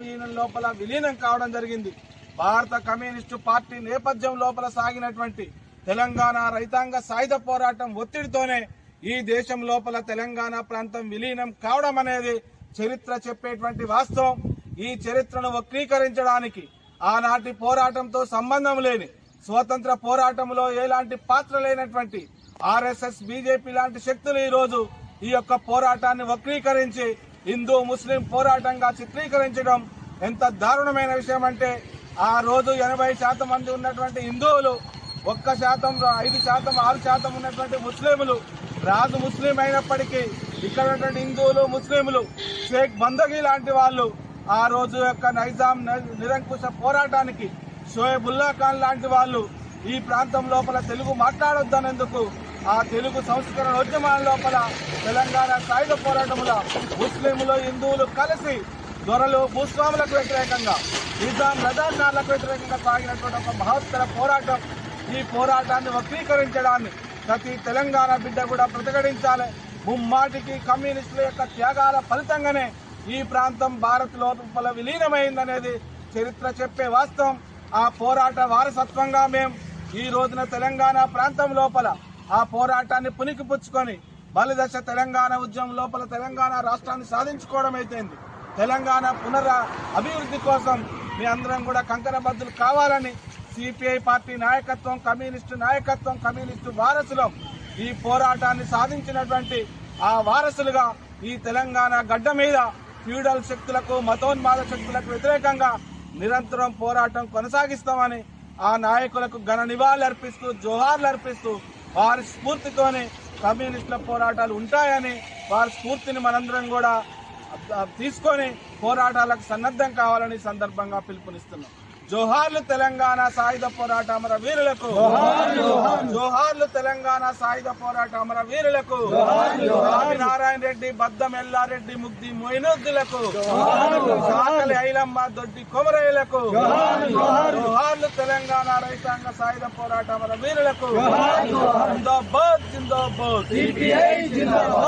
లోపల విలీనం కావడం జరిగింది. భారత కమ్యూనిస్టు పార్టీ నేపథ్యం లోపల సాగినటువంటి తెలంగాణ రైతాంగ సాయుధ పోరాటం ఒత్తిడితోనే ఈ దేశం లోపల తెలంగాణ ప్రాంతం విలీనం కావడం అనేది చరిత్ర చెప్పేటువంటి వాస్తవం. ఈ చరిత్రను వక్రీకరించడానికి ఆనాటి పోరాటంతో సంబంధం లేని స్వతంత్ర పోరాటంలో ఎలాంటి పాత్ర లేనటువంటి ఆర్ఎస్ఎస్ బీజేపీ లాంటి శక్తులు ఈ రోజు ఈ యొక్క పోరాటాన్ని వక్రీకరించి హిందూ ముస్లిం పోరాటంగా చిత్రీకరించడం ఎంత దారుణమైన విషయం అంటే ఆ రోజు ఎనభై శాతం మంది ఉన్నటువంటి హిందువులు ఒక్క శాతం ఐదు శాతం ఆరు శాతం ఉన్నటువంటి ముస్లింలు రాజు ముస్లిం అయినప్పటికీ ఇక్కడ ఉన్నటువంటి హిందువులు ముస్లింలు షేక్ బందగి లాంటి వాళ్ళు ఆ రోజు యొక్క నైజాం నిరంకుశ పోరాటానికి షోయబుల్లా ఖాన్ లాంటి వాళ్ళు ఈ ప్రాంతం లోపల తెలుగు మాట్లాడొద్దనేందుకు ఆ తెలుగు సంస్కరణ ఉద్యమాల లోపల తెలంగాణ సాయుధ పోరాటంలో ముస్లింలు హిందువులు కలిసి దొరలు భూస్వాములకు వ్యతిరేకంగా నిజాం రజాకార్లకు వ్యతిరేకంగా సాగినటువంటి ఒక మహత్తర పోరాటం. ఈ పోరాటాన్ని వక్రీకరించడాన్ని ప్రతి తెలంగాణ బిడ్డ కూడా ప్రతిఘటించాలి. ముమ్మాటికి కమ్యూనిస్టుల యొక్క త్యాగాల ఫలితంగానే ఈ ప్రాంతం భారత్ లోపల విలీనమైందనేది చరిత్ర చెప్పే వాస్తవం. ఆ పోరాట వారసత్వంగా మేం ఈ రోజున తెలంగాణ ప్రాంతం లోపల ఆ పోరాటాన్ని పుణికిపుచ్చుకొని బలిదశ తెలంగాణ ఉద్యమం లోపల తెలంగాణ రాష్ట్రాన్ని సాధించుకోవడం అయితేంది. తెలంగాణ పునర అభివృద్ధి కోసం మీ అందరం కూడా కంకరబద్దులు కావాలని సిపిఐ పార్టీ నాయకత్వం కమ్యూనిస్టు నాయకత్వం కమ్యూనిస్టు వారసులం ఈ పోరాటాన్ని సాధించినటువంటి ఆ వారసులుగా ఈ తెలంగాణ గడ్డ మీద ఫ్యూడల్ శక్తులకు మతోన్మాద శక్తులకు వ్యతిరేకంగా నిరంతరం పోరాటం కొనసాగిస్తామని ఆ నాయకులకు ఘన నివాళులు అర్పిస్తూ జోహార్లు అర్పిస్తూ వారి స్ఫూర్తితోనే కమ్యూనిస్టుల పోరాటాలు ఉంటాయని వారి స్ఫూర్తిని మనందరం కూడా తీసుకొని పోరాటాలకు సన్నద్ధం కావాలని సందర్భంగా పిలుపునిస్తున్నాం. జోహార్లు తెలంగాణ సాయుధ పోరాట అమర వీరులకు. జోహార్లు తెలంగాణ సాయుధ పోరాట అమర వీరులకు. నారాయణ రెడ్డి బద్దం ఎల్లారెడ్డి ముగ్ది మొయినుద్దులకు. సాకలి ఐలమ్మ దొడ్డి కొమరయ్యలకు. జోహార్లు తెలంగాణ రైతాంగ సాయుధ పోరాట అమర వీరులకు. జిందాబాద్ జిందాబాద్.